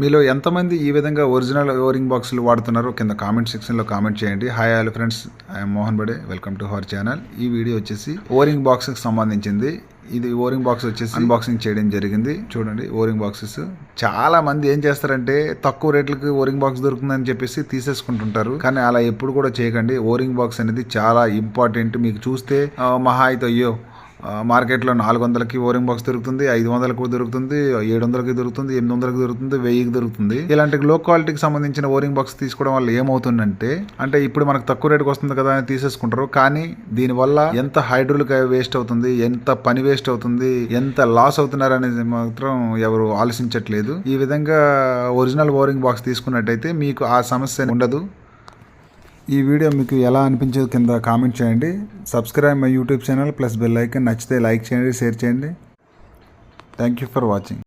మీలో ఎంతమంది ఈ విధంగా ఒరిజినల్ ఓరింగ్ బాక్సులు వాడుతున్నారో కింద కామెంట్ సెక్షన్లో కామెంట్ చేయండి. Hi hello friends I'm Mohan Bade welcome to our channel ఈ వీడియో వచ్చేసి ఓరింగ్ బాక్స్కి సంబంధించింది. ఇది ఓరింగ్ బాక్స్ వచ్చేసి అన్బాక్సింగ్ చేయడం జరిగింది. చూడండి ఓరింగ్ బాక్సెస్. చాలా మంది ఏం చేస్తారంటే తక్కువ రేట్లకి ఓరింగ్ బాక్స్ దొరుకుతుందని చెప్పేసి తీసేసుకుంటుంటారు. కానీ అలా ఎప్పుడు కూడా చేయకండి. ఓరింగ్ బాక్స్ అనేది చాలా ఇంపార్టెంట్. మీకు చూస్తే మహా అయితే అయ్యో మార్కెట్లో నాలుగు వందలకి ఓరింగ్ బాక్స్ దొరుకుతుంది ఐదు వందలకు దొరుకుతుంది ఏడు వందలకి దొరుకుతుంది ఎనిమిది వందలకి దొరుకుతుంది వెయ్యికి దొరుకుతుంది. ఇలాంటి లో క్వాలిటీకి సంబంధించిన ఓరింగ్ బాక్స్ తీసుకోవడం వల్ల ఏమవుతుందంటే అంటే ఇప్పుడు మనకు తక్కువ రేటుకి వస్తుంది కదా అని తీసేసుకుంటారు కానీ దీనివల్ల ఎంత హైడ్రోలిక్ వేస్ట్ అవుతుంది ఎంత పని వేస్ట్ అవుతుంది ఎంత లాస్ అవుతున్నారు అనేది మాత్రం ఎవరు ఆలోచించట్లేదు. ఈ విధంగా ఒరిజినల్ ఓరింగ్ బాక్స్ తీసుకున్నట్టయితే మీకు ఆ సమస్య ఉండదు. ఈ వీడియో మీకు ఎలా అనిపించేది కింద కామెంట్ చేయండి. Subscribe my YouTube channel plus bell icon నచ్చితే లైక్ చేయండి షేర్ చేయండి. Thank you for watching